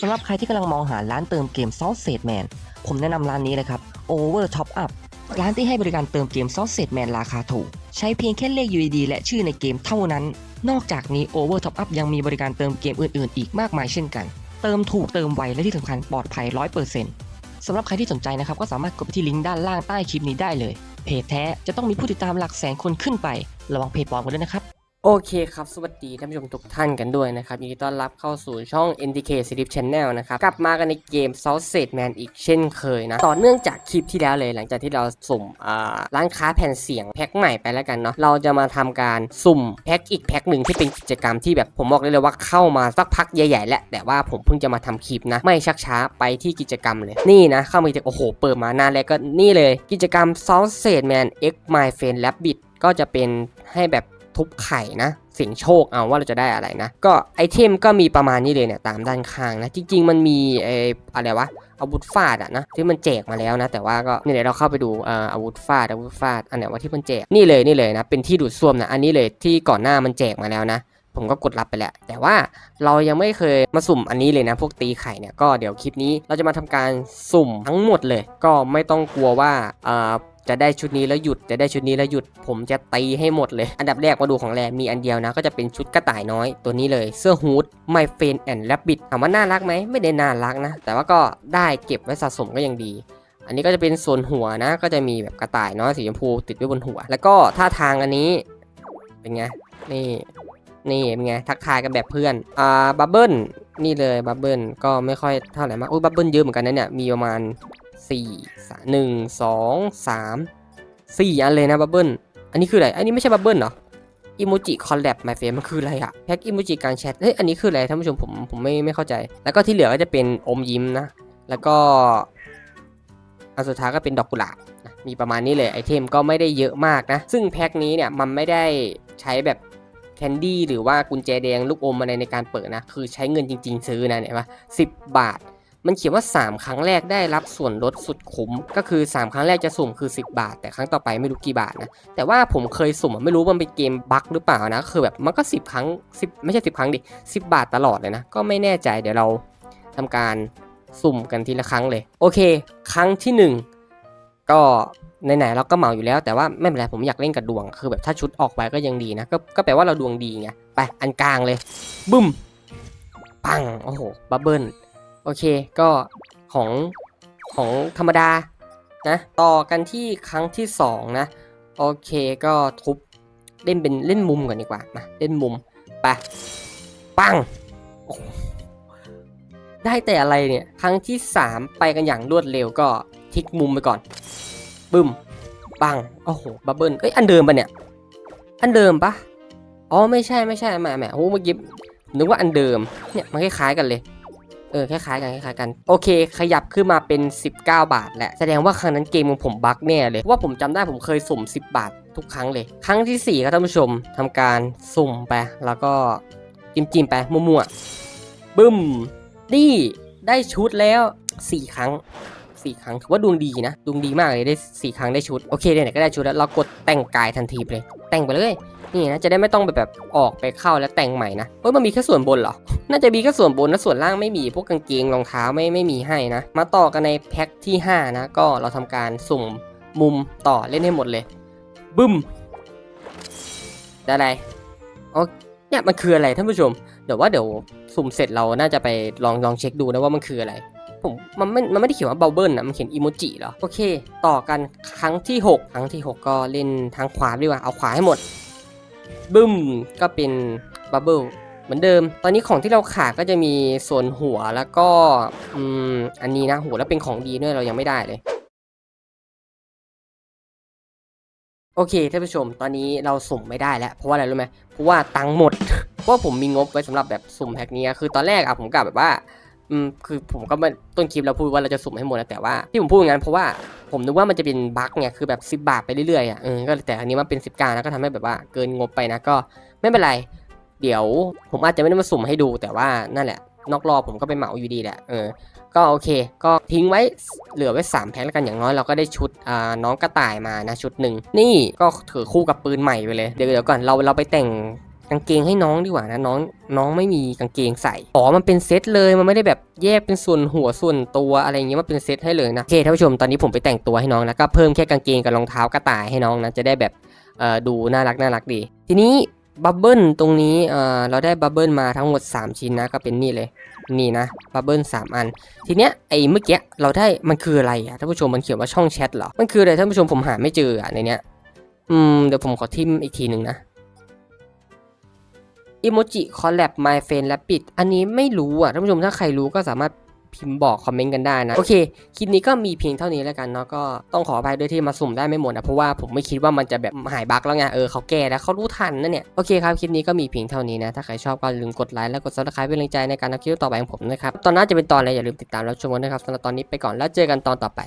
สำหรับใครที่กำลังมองหาร้านเติมเกม Sausage Man ผมแนะนำร้านนี้เลยครับ Over Top Up ร้านที่ให้บริการเติมเกม Sausage Man ราคาถูก ใช้เพียงแค่เลข UID และชื่อในเกมเท่านั้น นอกจากนี้ Over Top Up ยังมีบริการเติมเกมอื่นๆ อีกมากมายเช่นกัน เติมถูกเติมไวและที่สำคัญปลอดภัย 100%สำหรับใครที่สนใจนะครับก็สามารถกดไปที่ลิงก์ด้านล่างใต้คลิปนี้ได้เลย เพจแท้จะต้องมีผู้ติดตามหลักแสนคนขึ้นไประวังเพจปลอมกันด้วยนะครับ โอเคครับ สวัสดีท่านผู้ชมทุกท่านกันด้วยนะครับ ยินดีต้อนรับเข้าสู่ช่อง NTK Sleep Channel นะครับ กลับมากันในเกม Sausage Man อีกเช่นเคยนะ ต่อเนื่องจากคลิปที่แล้วเลย หลังจากที่เราสุ่มร้านค้าแผ่นเสียงแพ็คใหม่ไปแล้วกันเนาะ เราจะมาทำการสุ่มแพ็คอีกแพ็คหนึ่งที่เป็นกิจกรรมที่แบบผมบอกได้เลยว่าเข้ามาสักพักใหญ่ๆแล้วแต่ว่าผมเพิ่งจะมาทำคลิปนะ ไม่ชักช้าไปที่กิจกรรมเลย นี่นะ เข้ามาจากโอ้โห เปิดมาหน้าแล้วก็นี่เลย กิจกรรม Sausage Man X My Friend Rabbit ก็จะเป็นให้แบบ ทุบไข่นะเสียงโชคเอาว่าเราจะได้อะไรนะ ก็ไอเทมก็มีประมาณนี้เลยเนี่ยตามด้านข้างนะจริง ๆ มันมีไออะไรวะอาวุธฟาดอะนะที่มันแจกมาแล้วนะ แต่ว่าก็เนี่ยเดี๋ยวเราเข้าไปดูอาวุธฟาดอาวุธฟาดอันไหนว่าที่มันแจกนี่เลยนี่เลยนะเป็นที่ดูดซ่วมนะอันนี้เลยที่ก่อนหน้ามันแจกมาแล้วนะ ผมก็กดรับไปแล้ว แต่ว่าเรายังไม่เคยมาสุ่มอันนี้เลยนะ พวกตีไข่เนี่ยก็เดี๋ยวคลิปนี้เราจะมาทำการสุ่มทั้งหมดเลย ก็ไม่ต้องกลัวว่าอ่า จะได้ชุดนี้แล้วหยุด จะได้ชุดนี้แล้วหยุด ผมจะตีให้หมดเลย อันดับแรกมาดูของแรมีอันเดียวนะ ก็จะเป็นชุดกระต่ายน้อยตัวนี้เลย เสื้อฮูดไมเฟนแอนด์แลบบิดถามว่าน่ารักไหม ไม่ได้น่ารักนะ แต่ว่าก็ได้เก็บไว้สะสมก็ยังดีอันนี้ก็จะเป็นส่วนหัวนะ ก็จะมีแบบกระต่ายน้อยสีชมพูติดไว้บนหัว แล้วก็ท่าทางอันนี้เป็นไง นี่ นี่เป็นไง ทักทายกันแบบเพื่อน อ่า บับเบิ้ล นี่เลย บับเบิ้ล ก็ไม่ค่อยเท่าไหร่มาก อุ้ย บับเบิ้ลเยอะเหมือนกันนะเนี่ย มีประมาณ สี่สามหนึ่งสองสามสี่อันเลยนะบับเบิ้ล อันนี้คืออะไร อันนี้ไม่ใช่บับเบิ้ลเหรออิโมจิคอลแลบไมเฟมันคืออะไรอะแพ็กอิโมจิการแชท เฮ้ย อันนี้คืออะไรท่านผู้ชมผมผมไม่ไม่เข้าใจ แล้วก็ที่เหลือก็จะเป็นอมยิ้มนะ แล้วก็ อันสุดท้ายก็เป็นดอกกุหลาบมีประมาณนี้เลยไอเทมก็ไม่ได้เยอะมากนะ ซึ่งแพ็กนี้เนี่ยมันไม่ได้ใช้แบบแคนดี้หรือว่ากุญแจแดงลูกอมอะไรในการเปิดนะ คือใช้เงินจริง ๆ ซื้อนะเนี่ยว่าสิบบาท มันเขียนว่า 3 ครั้งแรกได้รับส่วนลดสุดคุ้ม ก็คือ 3 ครั้งแรกจะสุ่มคือ 10 บาท แต่ครั้งต่อไปไม่รู้กี่บาทนะ แต่ว่าผมเคยสุ่มไม่รู้ว่ามันเป็นเกมบั๊กหรือเปล่านะ คือแบบมันก็ 10 ครั้ง 10 ไม่ใช่ 10 ครั้งดิ 10 บาทตลอดเลยนะ ก็ไม่แน่ใจเดี๋ยวเราทำการสุ่มกันทีละครั้งเลย โอเค ครั้งที่ 1 ก็ไหนๆเราก็เหมาอยู่แล้วแต่ว่าไม่เป็นไรผมอยากเล่นกับดวง คือแบบถ้าชุดออกไปก็ยังดีนะ ก็ก็แปลว่าเราดวงดีไงไปอันกลางเลยบึ้มปังโอ้โหบับเบิ้ล โอเคก็ของของธรรมดานะต่อกันที่ครั้งที่สองนะ โอเคก็ทุบเล่นเป็นเล่นมุมก่อนดีกว่ามาเล่นมุมไปปังได้แต่อะไรเนี่ย ครั้งที่สามไปกันอย่างรวดเร็วก็ทิกมุมไปก่อนบึ้มปังโอ้โหบับเบิ้ลเอ้ยอันเดิมปะเนี่ย อันเดิมปะอ๋อไม่ใช่ไม่ใช่แหมแหมโอ้เมื่อกี้นึกว่าอันเดิมเนี่ยมันคล้ายๆกันเลย เออคล้ายๆกันคล้ายๆกันโอเค ขยับขึ้นมาเป็น 19 บาทแหละแสดงว่าครั้งนั้นเกมของผมบั๊กแน่เลยเพราะว่าผมจำได้ผมเคยสุ่ม 10 บาททุกครั้งเลย ครั้งที่4ครับท่านผู้ชมทำการสุ่มไปแล้วก็จิ้มๆไปมั่วๆบึ้มนี่ได้ชุดแล้ว 4 ครั้ง 4 ครั้งถือว่าดวงดีนะดวงดีมากเลยได้ 4 ครั้งได้ชุดโอเคเดี๋ยก็ได้ชุดแล้วเรากดแต่งกายทันทีเลย แต่งไปเลย นี่นะจะได้ไม่ต้องแบบแบบออกไปเข้าแล้วแต่งใหม่นะเฮ้ยมันมีแค่ส่วนบนเหรอ น่าจะมีแค่ส่วนบนนะส่วนล่างไม่มีพวกกางเกงรองเท้าไม่ไม่มีให้นะ มาต่อกันในแพ็คที่ 5 นะ ก็เราทำการสุ่มมุมต่อเล่นให้หมดเลย บึ้มได้อะไรโอ้เนี่ยมันคืออะไรท่านผู้ชม เดี๋ยวว่าเดี๋ยวสุ่มเสร็จเราน่าจะไปลองลองเช็คดูนะว่ามันคืออะไรผมมันไม่ มันไม่ได้เขียนว่าเบลเบิลนะ มันเขียนอีโมจิเหรอ โอเค ต่อกันครั้งที่ 6 ครั้งที่ 6 ก็เล่นทางขวาดีกว่า เอาขวาให้หมด บึ้มก็เป็นบับเบิลเหมือนเดิม ตอนนี้ของที่เราขาดก็จะมีส่วนหัวแล้วก็อืมอันนี้นะหัวแล้วเป็นของดีด้วยเรายังไม่ได้เลยโอเคท่านผู้ชม ตอนนี้เราสุ่มไม่ได้แล้ว เพราะว่าอะไรรู้ไหมเพราะว่าตังค์หมด เพราะผมมีงบไว้สำหรับแบบสุ่มแพ็คนี้คือตอนแรกอะผมกะแบบว่า อืมคือผมก็ม่ต้นคลิปเราพูดว่าเราจะสุ่มให้หมดนะแต่ว่าที่ผมพูดอย่างนั้นเพราะว่าผมนึกว่ามันจะเป็นบั๊กไงคือแบบ 10 บาทไปเรื่อยๆอะเออก็แต่อันนี้มันเป็น 10กานะก็ทำให้แบบว่าเกินงบไปนะก็ไม่เป็นไร เดี๋ยวผมอาจจะไม่ได้มาสุ่มให้ดูแต่ว่านั่นแหละ นอกรอบผมก็ไปเหมาอยู่ดีแหละเออก็โอเค ก็ทิ้งไว้เหลือไว้ 3 แพ็คแล้วกันอย่างน้อยเราก็ได้ชุดอ่าน้องกระต่ายมานะชุดหนึ่งนี่ก็ถือคู่กับปืนใหม่ไปเลยเดี๋ยวเดี๋ยวก่อนเราเราไปแต่ง กางเกงให้น้องดีกว่านะน้องน้องไม่มีกางเกงใส่อ๋อมันเป็นเซตเลยมันไม่ได้แบบแยกเป็นส่วนหัวส่วนตัวอะไรเงี้ยมันเป็นเซตให้เลยนะโอเคท่านผู้ชมตอนนี้ผมไปแต่งตัวให้น้องแล้วก็เพิ่มแค่กางเกงกับรองเท้ากระต่ายให้น้องนะจะได้แบบเอ่อดูน่ารักน่ารักดี ทีนี้บับเบิลตรงนี้เอ่อเราได้บับเบิลมาทั้งหมด 3 ชิ้นนะก็เป็นนี่เลยนี่นะบับเบิลสามอัน ทีเนี้ยไอ้เมื่อกี้เราได้มันคืออะไรอะท่านผู้ชมมันเขียนว่าช่องแชทเหรอมันคืออะไรท่านผู้ชมผมหาไม่เจออะในเนี้ยอืมเดี๋ยวผมขอทิมอีกทีหนึ่งนะ อิโมจิคอลแลบ My f r i e n d Rapid อันนี้ไม่รู้อะท่านผู้ชมถ้าใครรู้ก็สามารถพิมพ์บอกคอมเมนต์กันได้นะ โอเค คลิปนี้ก็มีเพียงเท่านี้แล้วกันเนาะก็ต้องขออภัยด้วยที่มาสุ่มได้ไม่หมดนะ เพราะว่าผมไม่คิดว่ามันจะแบบหายบั๊กแล้วไง เออเขาแก้แล้วเขารู้ทันนะเนี่ย โอเคครับ คลิปนี้ก็มีเพียงเท่านี้นะ ถ้าใครชอบก็ลืมกดไลค์และกด subscribe เป็นกำลังใจในการทำคลิปต่อไปของผมนะครับ ตอนหน้าจะเป็นตอนอะไรอย่าลืมติดตามรับชมกันนะครับสำหรับตอนนี้ไปก่อนแล้วเจอกันตอนต่อไป